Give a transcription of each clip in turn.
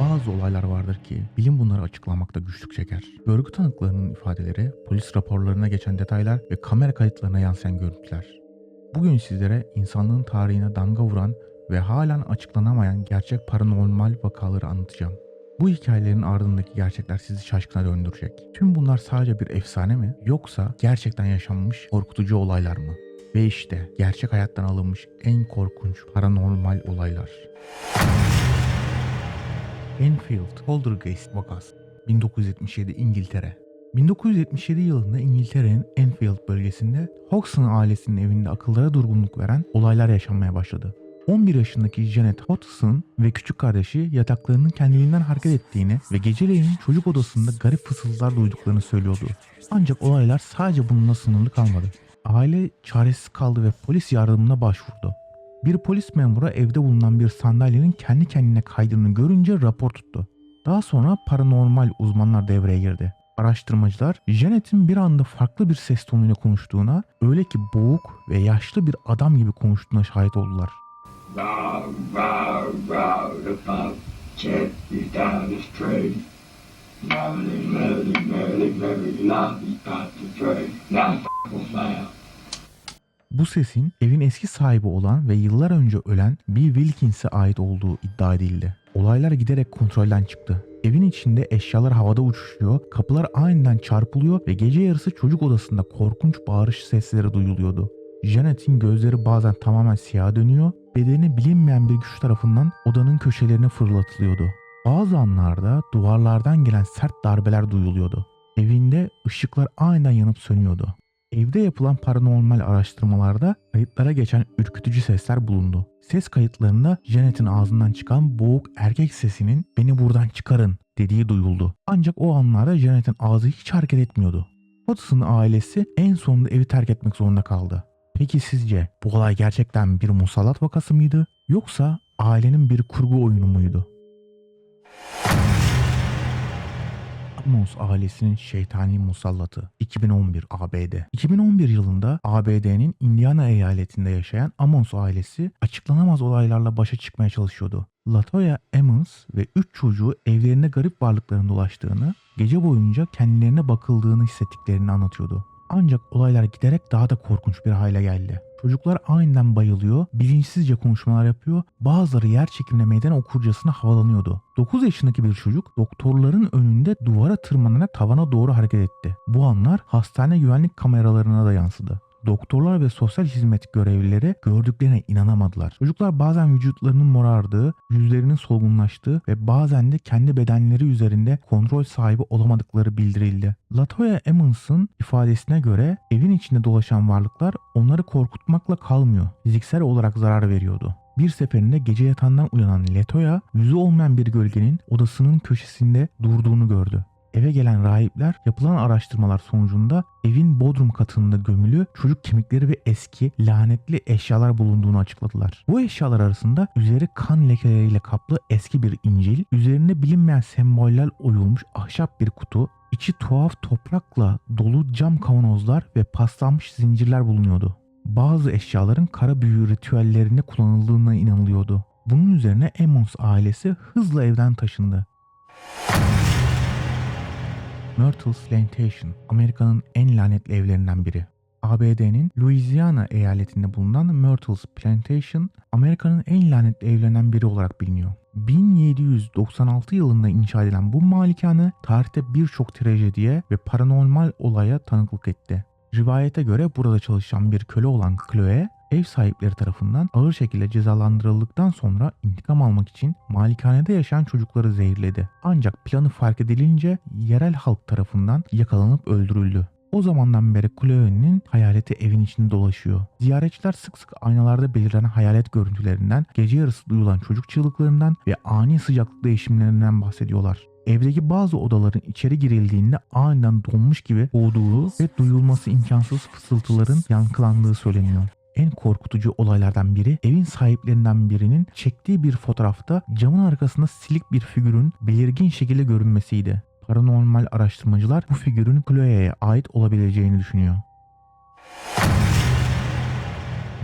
Bazı olaylar vardır ki bilim bunları açıklamakta güçlük çeker. Görgü tanıklarının ifadeleri, polis raporlarına geçen detaylar ve kamera kayıtlarına yansıyan görüntüler. Bugün sizlere insanlığın tarihine damga vuran ve halen açıklanamayan gerçek paranormal vakaları anlatacağım. Bu hikayelerin ardındaki gerçekler sizi şaşkına döndürecek. Tüm bunlar sadece bir efsane mi yoksa gerçekten yaşanmış korkutucu olaylar mı? Ve işte gerçek hayattan alınmış en korkunç paranormal olaylar. Enfield Poltergeist vakası 1977 İngiltere 1977 yılında İngiltere'nin Enfield bölgesinde Hodgson ailesinin evinde akıllara durgunluk veren olaylar yaşanmaya başladı. 11 yaşındaki Janet Hodgson ve küçük kardeşi yataklarının kendiliğinden hareket ettiğini ve geceleyin çocuk odasında garip fısıltılar duyduklarını söylüyordu. Ancak olaylar sadece bununla sınırlı kalmadı. Aile çaresiz kaldı ve polis yardımına başvurdu. Bir polis memuru evde bulunan bir sandalyenin kendi kendine kaydığını görünce rapor tuttu. Daha sonra paranormal uzmanlar devreye girdi. Araştırmacılar Janet'in bir anda farklı bir ses tonuyla konuştuğuna, öyle ki boğuk ve yaşlı bir adam gibi konuştuğuna şahit oldular. Bu sesin evin eski sahibi olan ve yıllar önce ölen Bill Wilkins'e ait olduğu iddia edildi. Olaylar giderek kontrolden çıktı. Evin içinde eşyalar havada uçuşuyor, kapılar aniden çarpılıyor ve gece yarısı çocuk odasında korkunç bağırış sesleri duyuluyordu. Janet'in gözleri bazen tamamen siyaha dönüyor, bedeni bilinmeyen bir güç tarafından odanın köşelerine fırlatılıyordu. Bazı anlarda duvarlardan gelen sert darbeler duyuluyordu. Evinde ışıklar aniden yanıp sönüyordu. Evde yapılan paranormal araştırmalarda kayıtlara geçen ürkütücü sesler bulundu. Ses kayıtlarında Janet'in ağzından çıkan boğuk erkek sesinin beni buradan çıkarın dediği duyuldu. Ancak o anlarda Janet'in ağzı hiç hareket etmiyordu. Watson ailesi en sonunda evi terk etmek zorunda kaldı. Peki sizce bu olay gerçekten bir musallat vakası mıydı yoksa ailenin bir kurgu oyunu muydu? Amos ailesinin şeytani musallatı 2011 ABD 2011 yılında ABD'nin Indiana eyaletinde yaşayan Amos ailesi açıklanamaz olaylarla başa çıkmaya çalışıyordu. Latoya Emmons ve 3 çocuğu evlerinde garip varlıkların dolaştığını, gece boyunca kendilerine bakıldığını hissettiklerini anlatıyordu. Ancak olaylar giderek daha da korkunç bir hale geldi. Çocuklar aniden bayılıyor, bilinçsizce konuşmalar yapıyor, bazıları yer çekimine meydan okurcasına havalanıyordu. 9 yaşındaki bir çocuk doktorların önünde duvara tırmanarak tavana doğru hareket etti. Bu anlar hastane güvenlik kameralarına da yansıdı. Doktorlar ve sosyal hizmet görevlileri gördüklerine inanamadılar. Çocuklar bazen vücutlarının morardığı, yüzlerinin solgunlaştığı ve bazen de kendi bedenleri üzerinde kontrol sahibi olamadıkları bildirildi. Latoya Emmons'ın ifadesine göre evin içinde dolaşan varlıklar onları korkutmakla kalmıyor, fiziksel olarak zarar veriyordu. Bir seferinde gece yatağından uyanan Latoya, yüzü olmayan bir gölgenin odasının köşesinde durduğunu gördü. Eve gelen rahipler yapılan araştırmalar sonucunda evin bodrum katında gömülü çocuk kemikleri ve eski lanetli eşyalar bulunduğunu açıkladılar. Bu eşyalar arasında üzeri kan lekeleriyle kaplı eski bir İncil, üzerinde bilinmeyen semboller oyulmuş ahşap bir kutu, içi tuhaf toprakla dolu cam kavanozlar ve paslanmış zincirler bulunuyordu. Bazı eşyaların kara büyü ritüellerinde kullanıldığına inanılıyordu. Bunun üzerine Emmons ailesi hızla evden taşındı. Myrtles Plantation, Amerika'nın en lanetli evlerinden biri. ABD'nin Louisiana eyaletinde bulunan Myrtles Plantation, Amerika'nın en lanetli evlerinden biri olarak biliniyor. 1796 yılında inşa edilen bu malikane tarihte birçok trajediye ve paranormal olaya tanıklık etti. Rivayete göre burada çalışan bir köle olan Chloe, ev sahipleri tarafından ağır şekilde cezalandırıldıktan sonra intikam almak için malikanede yaşayan çocukları zehirledi. Ancak planı fark edilince yerel halk tarafından yakalanıp öldürüldü. O zamandan beri Chloe'nin hayaleti evin içinde dolaşıyor. Ziyaretçiler sık sık aynalarda beliren hayalet görüntülerinden, gece yarısı duyulan çocuk çığlıklarından ve ani sıcaklık değişimlerinden bahsediyorlar. Evdeki bazı odaların içeri girildiğinde aniden donmuş gibi olduğu ve duyulması imkansız fısıltıların yankılandığı söyleniyor. En korkutucu olaylardan biri evin sahiplerinden birinin çektiği bir fotoğrafta camın arkasında silik bir figürün belirgin şekilde görünmesiydi. Paranormal araştırmacılar bu figürün Chloe'ye ait olabileceğini düşünüyor.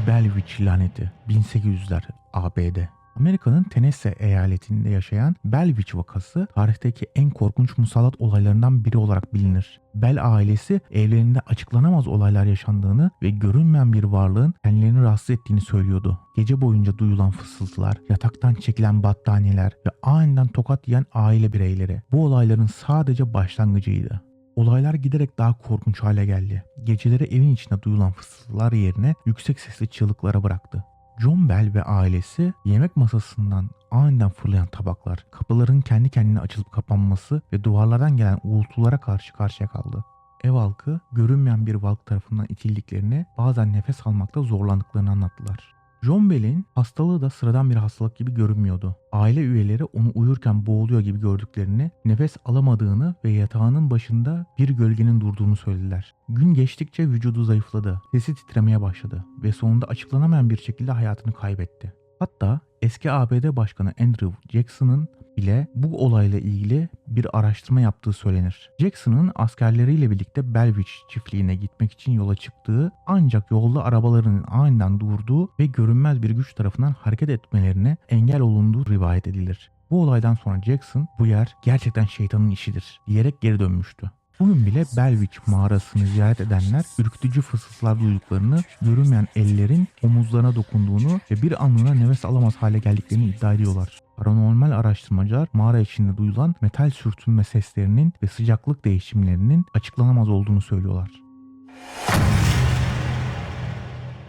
Bell Witch laneti 1800'ler ABD Amerika'nın Tennessee eyaletinde yaşayan Bell Witch vakası tarihteki en korkunç musallat olaylarından biri olarak bilinir. Bell ailesi evlerinde açıklanamaz olaylar yaşandığını ve görünmeyen bir varlığın kendilerini rahatsız ettiğini söylüyordu. Gece boyunca duyulan fısıltılar, yataktan çekilen battaniyeler ve aniden tokat yiyen aile bireyleri bu olayların sadece başlangıcıydı. Olaylar giderek daha korkunç hale geldi. Geceleri evin içinde duyulan fısıltılar yerine yüksek sesli çığlıklara bıraktı. John Bell ve ailesi yemek masasından aniden fırlayan tabaklar, kapıların kendi kendine açılıp kapanması ve duvarlardan gelen uğultulara karşı karşıya kaldı. Ev halkı görünmeyen bir varlık tarafından itildiklerini, bazen nefes almakta zorlandıklarını anlattılar. John Bell'in hastalığı da sıradan bir hastalık gibi görünmüyordu. Aile üyeleri onu uyurken boğuluyor gibi gördüklerini, nefes alamadığını ve yatağının başında bir gölgenin durduğunu söylediler. Gün geçtikçe vücudu zayıfladı, sesi titremeye başladı ve sonunda açıklanamayan bir şekilde hayatını kaybetti. Hatta eski ABD Başkanı Andrew Jackson'ın bile bu olayla ilgili bir araştırma yaptığı söylenir. Jackson'ın askerleriyle birlikte Belwich çiftliğine gitmek için yola çıktığı ancak yolda arabalarının aniden durduğu ve görünmez bir güç tarafından hareket etmelerine engel olunduğu rivayet edilir. Bu olaydan sonra Jackson bu yer gerçekten şeytanın işidir diyerek geri dönmüştü. Bugün bile Belwich mağarasını ziyaret edenler ürkütücü fısıltılar duyduklarını, görünmeyen ellerin omuzlarına dokunduğunu ve bir anlığına nefes alamaz hale geldiklerini iddia ediyorlar. Paranormal araştırmacılar mağara içinde duyulan metal sürtünme seslerinin ve sıcaklık değişimlerinin açıklanamaz olduğunu söylüyorlar.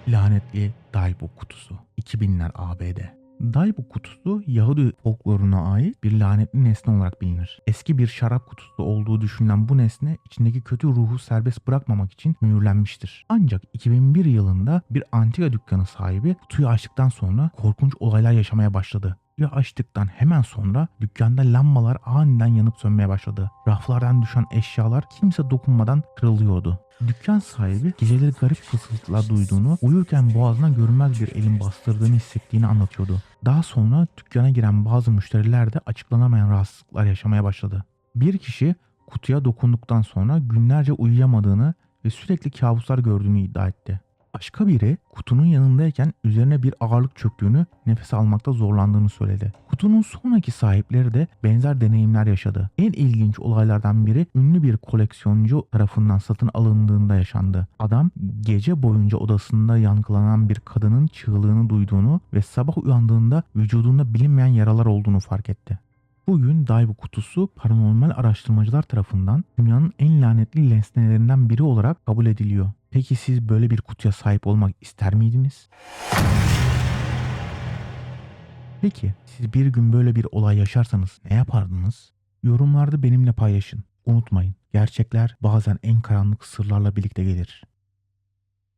Lanetli Dalbo kutusu 2000'ler ABD Dalbo kutusu Yahudi folkloruna ait bir lanetli nesne olarak bilinir. Eski bir şarap kutusu olduğu düşünülen bu nesne içindeki kötü ruhu serbest bırakmamak için mühürlenmiştir. Ancak 2001 yılında bir antika dükkanı sahibi kutuyu açtıktan sonra korkunç olaylar yaşamaya başladı. Kutuyu açtıktan hemen sonra dükkanda lambalar aniden yanıp sönmeye başladı. Raflardan düşen eşyalar kimse dokunmadan kırılıyordu. Dükkan sahibi geceleri garip fısıltılar duyduğunu, uyurken boğazına görünmez bir elin bastırdığını hissettiğini anlatıyordu. Daha sonra dükkana giren bazı müşteriler de açıklanamayan rahatsızlıklar yaşamaya başladı. Bir kişi kutuya dokunduktan sonra günlerce uyuyamadığını ve sürekli kabuslar gördüğünü iddia etti. Başka biri kutunun yanındayken üzerine bir ağırlık çöktüğünü, nefes almakta zorlandığını söyledi. Kutunun sonraki sahipleri de benzer deneyimler yaşadı. En ilginç olaylardan biri ünlü bir koleksiyoncu tarafından satın alındığında yaşandı. Adam gece boyunca odasında yankılanan bir kadının çığlığını duyduğunu ve sabah uyandığında vücudunda bilinmeyen yaralar olduğunu fark etti. Bugün Daibu kutusu paranormal araştırmacılar tarafından dünyanın en lanetli nesnelerinden biri olarak kabul ediliyor. Peki siz böyle bir kutuya sahip olmak ister miydiniz? Peki siz bir gün böyle bir olay yaşarsanız ne yapardınız? Yorumlarda benimle paylaşın. Unutmayın gerçekler bazen en karanlık sırlarla birlikte gelir.